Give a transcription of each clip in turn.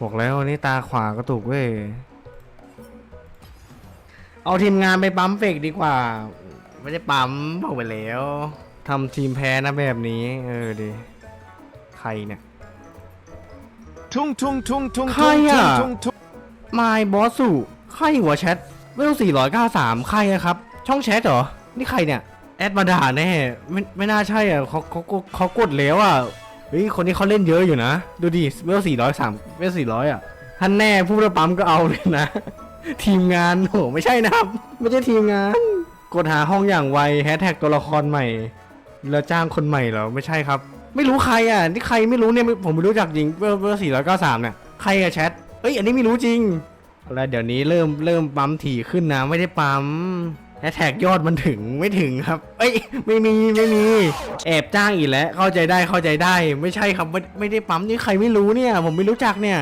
บอกแล้ววันนี้ตาขวาก็ถูกเว้ย เอาทีมงานไปปั๊มเฟกดีกว่า ไม่ได้ปั๊มบอกไปแล้วทำทีมแพ้นะแบบนี้ เออดิใครเนี่ย ทุ่งทุ่งทุ่งทุ่งใครอะ ทุ่งทุ่งมายบอสสุใครหัวแชทเวล493 ใครอะครับ ช่องแชทเหรอ นี่ใครเนี่ย แอดมาด่าแน่ ไม่ไม่น่าใช่อะเขาเขาเขากดแล้วอะ เฮ้ยคนนี้เขาเล่นเยอะอยู่นะ ดูดิเวล403เวล400อะท่านแน่ผู้ระปั๊มก็เอาเลยนะ ทีมงานโหไม่ใช่นะครับ ไม่ใช่ทีมงาน กดหาห้องอย่างไวแฮชแท็กตัวละครใหม่ แล้วจ้างคนใหม่เหรอไม่ใช่ครับ ไม่รู้ใครอะนี่ใครไม่รู้เนี่ยผมไม่รู้จักจริงเวลเวล493เนี่ยใครอะแชทเอ้ยอันนี้ไม่รู้จริงแล้วเดี๋ยวนี้เริ่มเริ่มปั๊มถี่ขึ้นนะไม่ได้ปั๊ม แฮชแท็กยอดมันถึงไม่ถึงครับ เอ้ยไม่มีไม่มีแอบจ้างอีกแล้ว เข้าใจได้เข้าใจได้ ไม่ใช่ครับไม่ไม่ได้ปั๊มนี่ใครไม่รู้เนี่ย ผมไม่รู้จักเนี่ย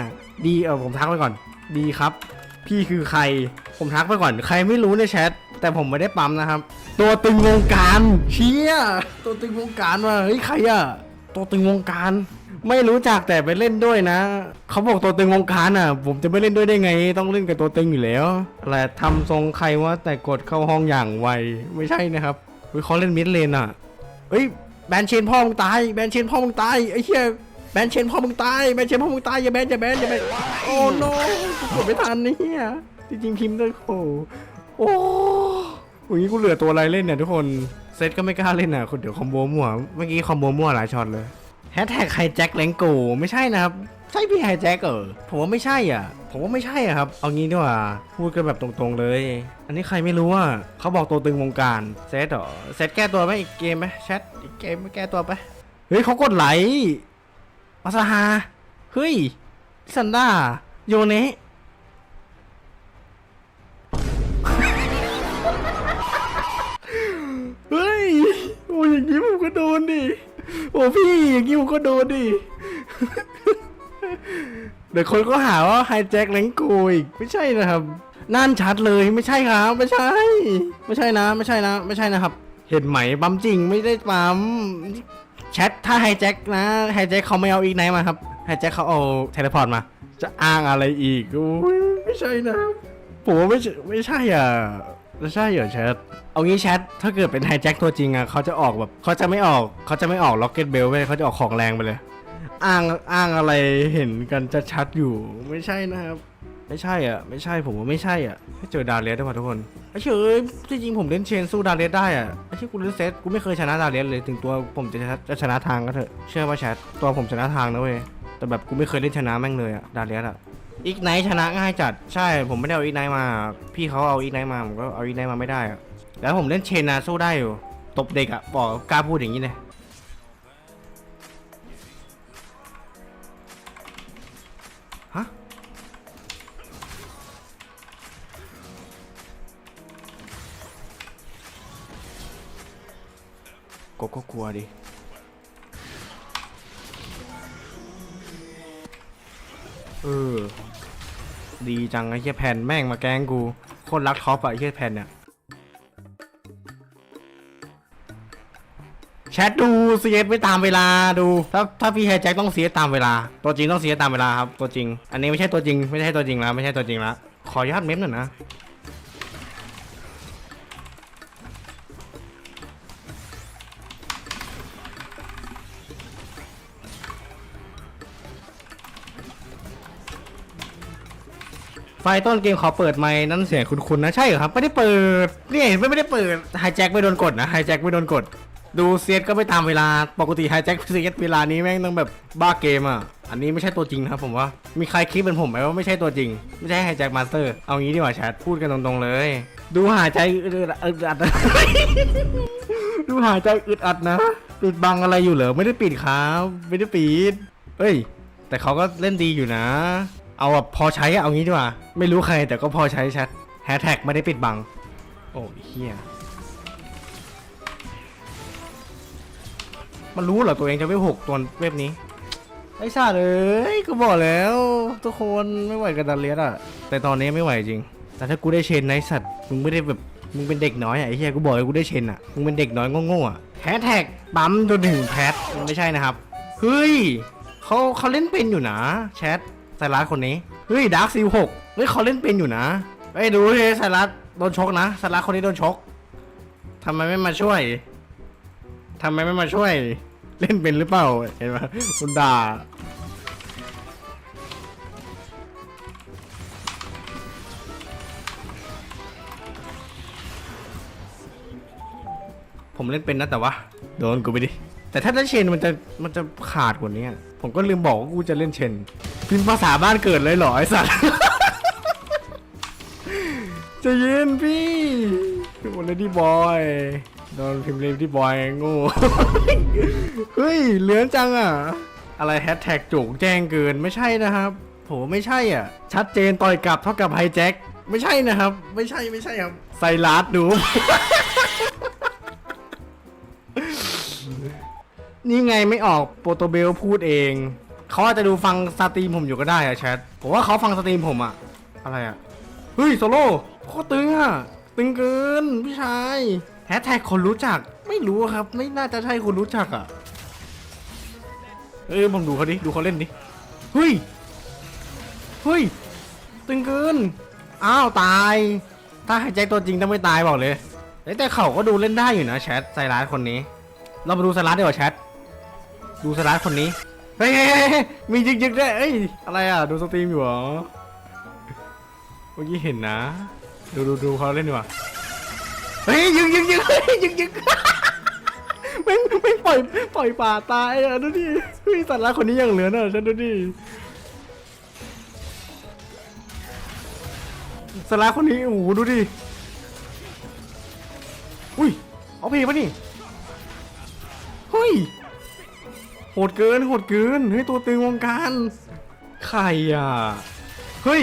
ดีเออผมทักไปก่อน ดีครับ พี่คือใคร ผมทักไปก่อน ใครไม่รู้ในแชทแต่ผมไม่ได้ปั๊มนะครับ ตัวตึงวงการเชี่ยตัวตึงวงการว่ะเฮ้ยใครอะตัวตึงวงการ ไม่รู้จักแต่ไปเล่นด้วยนะ เขาบอกตัวตึงวงการอะ ผมจะไม่เล่นด้วยได้ไง ต้องเล่นกับตัวตึงอยู่แล้วอะไรทำทรงใครว่าแต่กดเข้าห้องอย่างไว ไม่ใช่นะครับเฮ้ยเขาเล่นมิดเลนอะเฮ้ยแบนเชนพ่อมึงตายแบนเชนพ่อมึงตายไอ้เหี้ยแบนเชนพ่อมึงตายแบนเชนพ่อมึงตายอย่าแบนอย่าแบนอย่าแบนโอ้โนกดไม่ทันนี่เหี้ยจริงๆพิมพ์ด้วยโอ้โอ้อย่างนี้กูเหลือตัวอะไรเล่นเนี่ยทุกคนเซตก็ไม่กล้าเล่นอะคุณเดี๋ยวคอมโบมั่วเมื่อกี้คอมโบมั่วหลายช็อตเลย แฮชแท็กไฮแจ็คแรงโกไม่ใช่นะครับ ใช่พี่ไฮแจ็คเออผมว่าไม่ใช่อะ ผมว่าไม่ใช่อะครับ เอางี้ดีกว่า พูดกันแบบตรงๆเลย อันนี้ใครไม่รู้อะเขาบอกตัวตึงวงการเซตเหรอเซตแก้ตัวไหมอีกเกมไหมแชทอีกเกมไม่แก้ตัวไปเฮ้ยเขากดไหลมาซาฮาเฮ้ยซันด้าโยเนะเฮ้ย โอ้ยอย่างนี้ผมก็โดนดิ โอ้พี่อย่างนี้ผมก็โดนดิ เดี๋ยวคนก็หาว่าไฮแจ็คแรงโกอีกไม่ใช่นะครับนั่นชัดเลยไม่ใช่ครับ ไม่ใช่ ไม่ใช่นะ ไม่ใช่นะ ไม่ใช่นะครับ เห็นไหมปั๊มจริงไม่ได้ปั๊มแชทถ้าไฮแจ็คนะไฮแจ็คเขาไม่เอาอีกไหนมาครับไฮแจ็คเขาเอาเทเลพอร์ตมา จะอ้างอะไรอีกอ้ยไม่ใช่นะผมว่าไม่ใช่ไม่ใช่อะ ไม่ใช่เหรอแชท เอางี้แชท ถ้าเกิดเป็นไฮแจ็คตัวจริงอะเขาจะออกแบบเขาจะไม่ออกเขาจะไม่ออกล็อกเก็ตเบลเว้ยเขาจะออกของแรงไปเลย อ้างอ้างอะไรเห็นกันจะชัดอยู่ ไม่ใช่นะครับ ไม่ใช่อะ ไม่ใช่ผมว่าไม่ใช่อะให้เจอดาเลสได้ป่ะทุกคนไอ้เฉยจริงผมเล่นเชนสู้ดาเลสได้อะไอ้ที่กูเล่นเซตกูไม่เคยชนะดาเลสเลยถึงตัวผมจะชนะจะชนะทางก็เถอะเชื่อป่ะแชทตัวผมชนะทางนะเว้ยแต่แบบกูไม่เคยเล่นชนะแม่งเลยอะดาเลสอะ อีกไนท์ชนะง่ายจัดใช่ผมไม่ได้เอาอีกไนท์มา พี่เขาเอาอีกไนท์มาผมก็เอาอีกไนท์มาไม่ได้อะแล้วผมเล่นเชนนะสู้ได้อยู่ตบเด็กอะบอกกล้าพูดอย่างนี้เลยฮะก็ก็กลัวดิเออ ดีจังไอ้เหี้ยแผ่นแม่งมาแกล้งกูโคตรรักท็อปอะไอ้เหี้ยแผ่นเนี่ยแชทดูเสียไม่ตามเวลาดูถ้าถ้าพี่แฮแจ็คต้องเสียตามเวลา ตัวจริงต้องเสียตามเวลาครับตัวจริง อันนี้ไม่ใช่ตัวจริง ไม่ใช่ตัวจริงแล้วไม่ใช่ตัวจริงแล้วขออนุญาตเม้มหน่อยนะ ไฟต้นเกมขอเปิดไมค์นั่นเสียงคุณๆนะใช่เหรอครับ ไม่ได้เปิดนี่เห็นไหมไม่ได้เปิดไฮแจ็คไม่โดนกดนะไฮแจ็คไม่โดนกด ดูเซียสก็ไม่ตามเวลาปกติไฮแจ็คเซียสเวลานี้แม่งต้องแบบบ้าเกมอะอันนี้ไม่ใช่ตัวจริงนะครับผมว่ามีใครคิดเป็นผมไหมว่าไม่ใช่ตัวจริง ไม่ใช่ไฮแจ็คมาสเตอร์เอางี้ดีกว่าแชทพูดกันตรงๆเลย ดูหายใจอึดอัดอึดอัดดูหายใจอึดอัดนะปิดบังอะไรอยู่เหรอไม่ได้ปิดครับไม่ได้ปิดเอ้ย แต่เขาก็เล่นดีอยู่นะ เอาแบบพอใช้อะเอางี้ดีกว่า ไม่รู้ใครแต่ก็พอใช้แชทแฮชแท็กไม่ได้ปิดบัง โอ้ยเฮียมันรู้เหรอตัวเองจะไม่หกตัวเว็บนี้ ไอ้ชาติเอ้ยก็บอกแล้ว ทุกคนไม่ไหวกับดันเลียสอะแต่ตอนนี้ไม่ไหวจริง แต่ถ้ากูได้เชนในะไอ้สัตว์มึงไม่ได้แบบมึงเป็นเด็กน้อยอะไอ้เฮียกูบอกเลยกูได้เชนอะมึงเป็นเด็กน้อยโง่ๆอะแฮชแท็กปั๊มจนถึงแพทไม่ใช่นะครับเฮ้ยเขาเขาเล่นเป็นอยู่นะแชท ไซรัสคนนี้ เฮ้ยดาร์คซิลหกเฮ้ยเขาเล่นเป็นอยู่นะเฮ้ดูเฮ้ยไซรัสโดนชกนะไซรัสคนนี้โดนชกทำไมไม่มาช่วยทำไมไม่มาช่วย เล่นเป็นหรือเปล่า เห็นไหมคุณด่าผมเล่นเป็นนะแต่ว่า โดนกูไปดิ แต่ถ้าได้เชนมันจะมันจะขาดกว่านี้อะผมก็ลืมบอกว่ากูจะเล่นเชนพิมพ์ภาษาบ้านเกิดเลยเหรอไอสัตว์ ใจะเย็นพี่โอ้เลดี้บอยโดนพิมพ์เลดี้บอยโง่เฮ้ยเหลือนจังอะ อะไรแฮชแท็กจุกแจ้งเกินไม่ใช่นะครับผมว่าไม่ใช่อะ ชัดเจนต่อยกลับเท่ากับไฮแจ็คไม่ใช่นะครับ ไม่ใช่ไม่ใช่ครับไซรัสดู นี่ไงไม่ออกโปรโตเบลพูดเองเขาอาจจะดูฟังสตรีมผมอยู่ก็ได้อะแชทผมว่าเขาฟังสตรีมผมอะอะไรอะเฮ้ยโซโล่โคตรตึงอะตึงเกินพี่ชายแฮชแท็กคนรู้จักไม่รู้ครับ ไม่น่าจะใช่คนรู้จักอะเอ้ยผมดูเขาดิดูเขาเล่นดิเฮ้ยเฮ้ยตึงเกินอ้าวตาย ถ้าให้แจ็คตัวจริงต้องไม่ตายบอกเลยแต่เขาก็ดูเล่นได้อยู่นะแชทไซรัสคนนี้ เรามาดูสลัดดีกว่าแชท ดูสลัดคนนี้ เฮ้ยมียึกยึกๆด้วยเอ้ย อะไรอะ ดูสตรีมอยู่เหรอ เมื่อกี้เห็นนะ ดูดูดูเขาเล่นดีกว่าเฮ้ยยึกยึกยึกเฮ้ยยึกยึกไม่ไม่ปล่อยปล่อยป่าตายอะดูดิเฮ้ยสัตว์ร้ายคนนี้ยังเหลือน่ะฉันดูดิสลัดคนนี้โอ้โหดูดิอุ้ยเอาเพลงปะนี่เฮ้ย โหดเกินโหดเกินเฮ้ยตัวตึงวงการใครอะเฮ้ย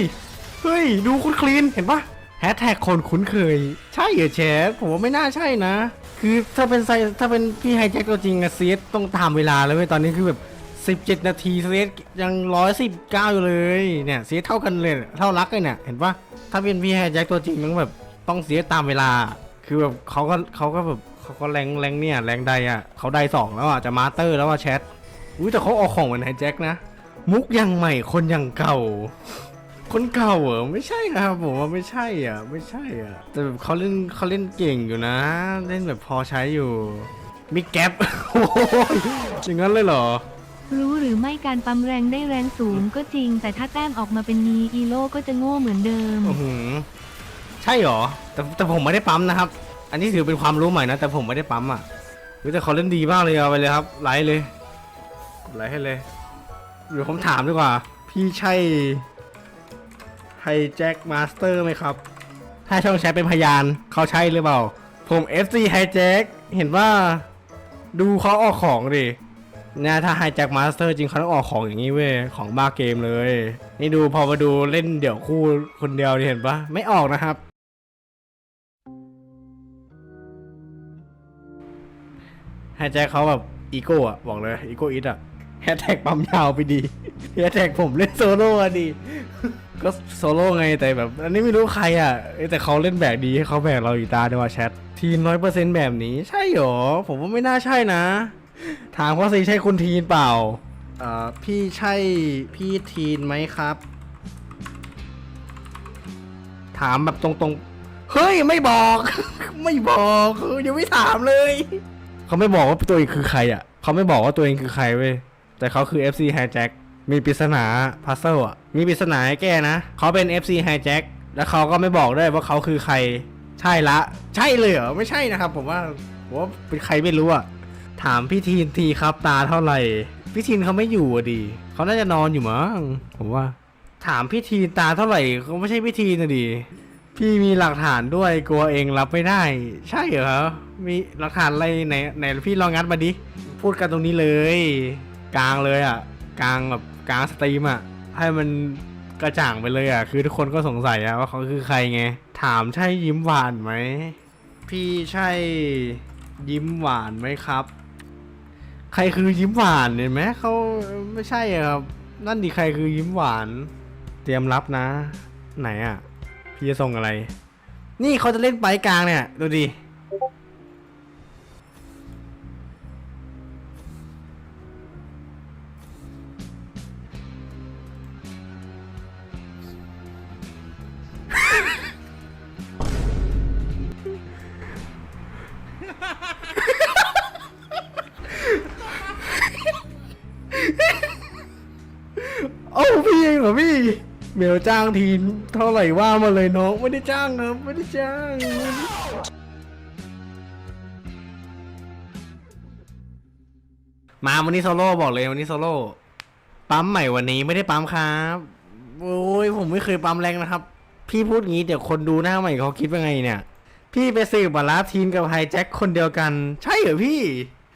เฮ้ยดูคุณคลีนเห็นปะแฮชแท็กคนคุ้นเคย ใช่เหรอแชทผมว่าไม่น่าใช่นะ คือถ้าเป็นไซถ้าเป็นพี่ไฮแจ็คตัวจริงอะเซีต้องตามเวลาแล้วเว้ยตอนนี้คือแบบ 17 นาทีเซียสยัง119อยู่เลยเนี่ยเซีเท่ากันเลยเท่ารักเลยเนี่ยเห็นปะถ้าเป็นพี่ไฮแจ็คตัวจริงต้องแบบต้องเสียตามเวลา คือแบบเขาก็เขาก็แบบเขาก็แรงแรงเนี่ยแรงใดอะเขาได้สองแล้วอะจะมาสเตอร์แล้วอะแชท อุ้ยแต่เขาเออกของเหมือนไฮแจ็คนะ มุกยังใหม่คนยังเก่า คนเก่าเหรอไม่ใช่นะครับผมว่าไม่ใช่อะ ไม่ใช่อะ แต่แบบเขาเล่นเขาเล่นเก่งอยู่นะ เล่นแบบพอใช้อยู่ มีแก๊ปโอ้โหอย่างนั้นเลยเหรอ รู้หรือไม่การปั๊มแรงได้แรงสูงก็จริง แต่ถ้าแต้มออกมาเป็นนี้อีโลก็จะโง่เหมือนเดิม อื้อหือใช่เหรอ แต่แต่ผมไม่ได้ปั๊มนะครับ อันนี้ถือเป็นความรู้ใหม่นะ แต่ผมไม่ได้ปั๊มอะเฮ้ยแต่เขาเล่นดีมากเลยเอาไปเลยครับไลฟ์เลย ไลฟ์ให้เลยเดี๋ยวผมถามดีกว่า พี่ใช่ไฮแจ็คมาสเตอร์ไหมครับ ถ้าช่องแชทเป็นพยานเขาใช่หรือเปล่า ผม FC ไฮแจ็คเห็นว่าดูเขาออกของดิเนี่ยถ้าไฮแจ็คมาสเตอร์จริงเขาต้องออกของอย่างนี้เว้ย ของบ้าเกมเลย นี่ดูพอมาดูเล่นเดี่ยวคู่คนเดียวนี่เห็นปะไม่ออกนะครับ ไฮแจ็คเขาแบบ อีโก้อะบอกเลยอีโก้อิทอะแฮชแท็กปั๊มยาวไปดีแฮชแท็กผมเล่นโซโล่อะดี ก็โซโล่ไงแต่แบบ อันนี้ไม่รู้ใครอะแต่เขาเล่นแบกดีให้เขาแบกเราอีตาด้วยว่าแชททีนร้อยเปอร์เซ็นต์แบบนี้ใช่หรอ ผมว่าไม่น่าใช่นะ ถามว่าสิใช่คุณทีนเปล่าเอ่อพี่ใช่พี่ทีนไหมครับ ถามแบบตรงๆ เฮ้ย ไม่บอก ไม่บอกเออยังไม่ถามเลย เขาไม่บอกว่าตัวเองคือใครอะ เขาไม่บอกว่าตัวเองคือใครเว้ย แต่เขาคือ FC Hijack มีปริศนาพัซเซิลอะ มีปริศนาให้แก้นะ เขาเป็น FC Hijack แล้วเขาก็ไม่บอกด้วยว่าเขาคือใคร ใช่ละ ใช่เลยเหรอ ไม่ใช่นะครับ ผมว่าผมว่าเป็นใครไม่รู้อะ ถามพี่ทีนทีครับตาเท่าไหร่ พี่ทีนเขาไม่อยู่อะดิเขาน่าจะนอนอยู่มั้ง ผมว่า ถามพี่ทีนตาเท่าไหร่เขาไม่ใช่พี่ทีนนะดิ พี่มีหลักฐานด้วยกลัวเองรับไม่ได้ ใช่เหรอมีหลักฐานอะไรไหนไหนพี่ลองงัดมาดิพูดกันตรงนี้เลย กลางเลยอะ กลางแบบกลางสตรีมอะ ให้มันกระจ่างไปเลยอะ คือทุกคนก็สงสัยอะว่าเขาคือใครไง ถามใช่ยิ้มหวานไหม พี่ใช่ยิ้มหวานไหมครับ ใครคือยิ้มหวานเห็นไหมเขาไม่ใช่อะครับ นั่นดิใครคือยิ้มหวาน เตรียมรับนะ ไหนอะ พี่จะส่งอะไร นี่เขาจะเล่นไปกลางเนี่ย ดูดิ เมลจ้างทีเท่าไหร่ว่ามาเลยน้องไม่ได้จ้างครับไม่ได้จ้างมาวันนี้โซโล่บอกเลยวันนี้โซโล่ปั๊มใหม่วันนี้ไม่ได้ปั๊มครับโอ้ยผมไม่เคยปั๊มแรงนะครับ พี่พูดงี้เดี๋ยวคนดูหน้าใหม่เขาคิดว่าไงเนี่ย พี่ไปสืบมาลาทีนกับไฮแจ็คคนเดียวกัน ใช่เหรอพี่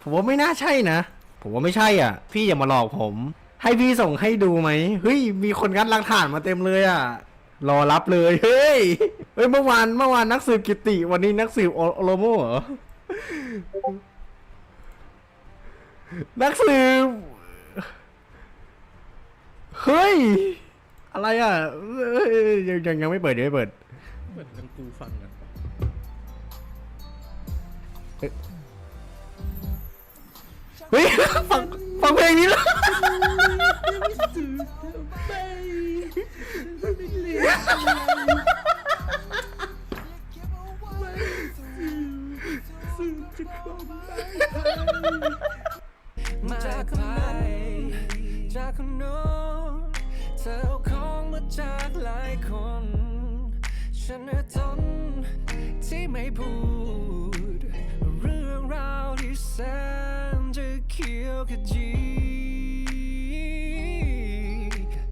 ผมว่าไม่น่าใช่นะ ผมว่าไม่ใช่อะ พี่อย่ามาหลอกผม ให้พี่ส่งให้ดูไหมเฮ้ย มีคนงัดหลักฐานมาเต็มเลยอะ รอรับเลย เฮ้ย เฮ้ย เมื่อวานเมื่อวานนักสืบกิติ วันนี้นักสืบโอโอโลโมเหรอ นักสืบ เฮ้ย อะไรอะเอ้ยยังยังยังไม่เปิดยังไม่เปิดเปิดดังกูฟังอะ เฮ้ยฟังฟังเพลงนี้แล้ว